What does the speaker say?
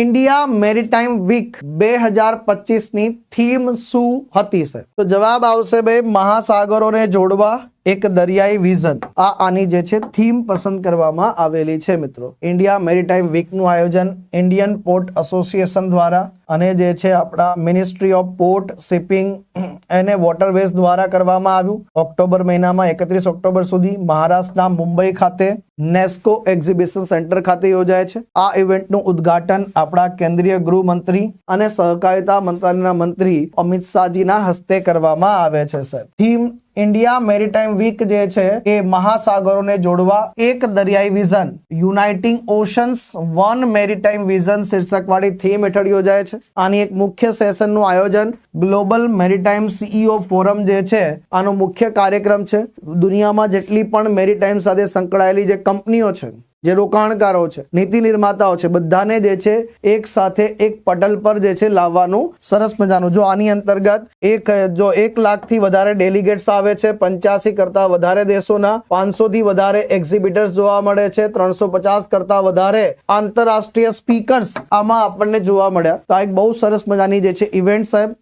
India maritime week બે હજાર પચીસની theme શું હતી સર તો જવાબ આવશે ભાઈ મહાસાગરોને જોડવા, એક દરિયાઈ વિઝન. આ આની જે છે, થીમ પસંદ કરવામાં આવેલી છે, મિત્રો. ઇન્ડિયા મેરીટાઈમ વીકનું આયોજન ઇન્ડિયન પોર્ટ એસોસિએશન દ્વારા અને જે છે, આપણા મિનિસ્ટ્રી ઓફ પોર્ટ શિપિંગ અને વોટરવેઝ દ્વારા કરવામાં આવ્યું. ઓક્ટોબર મહિનામાં એકત્રીસ ઓક્ટોબર સુધી મહારાષ્ટ્રના મુંબઈ ખાતે નેસ્કો એક્ઝિબિશન સેન્ટર ખાતે યોજાય છે. આ ઇવેન્ટનું ઉદ્ઘાટન આપણા કેન્દ્રીય ગૃહમંત્રી અને સહકારિતા મંત્રાલયના મંત્રી અમિત શાહજીના હસ્તે કરવામાં આવે છે sir theme India maritime week જે છે એ મહાસાગરોને જોડવા એક દરિયાઈ vision, uniting oceans one maritime vision શીર્ષકવાળી theme હેઠળ યોજાય છે. આની એક મુખ્ય સેશનનું આયોજન ગ્લોબલ મેરીટાઈમ સીઈઓ ફોરમ જે છે, આનો મુખ્ય કાર્યક્રમ છે. દુનિયામાં જેટલી પણ મેરીટાઈમ સાથે સંકળાયેલી જે કંપનીઓ છે, જે રોકાણકારો છે, નીતિ નિર્માતાઓ છે, બધાને જે છે એક સાથે એક પટલ પર જે છે લાવવાનું સરસ મજાનું. જો આની અંતર્ગત એક, જો એક લાખથી વધારે ડેલિગેટ્સ આવે છે, પંચ્યાસી કરતા વધારે દેશોના પાંચસો થી વધારે એક્ઝિબિટર્સ જોવા મળે છે, ત્રણસો પચાસ કરતા વધારે આંતરરાષ્ટ્રીય સ્પીકર્સ આમાં આપણને જોવા મળ્યા. તો આ એક બહુ સરસ મજાની જે છે ઇવેન્ટ સાહેબ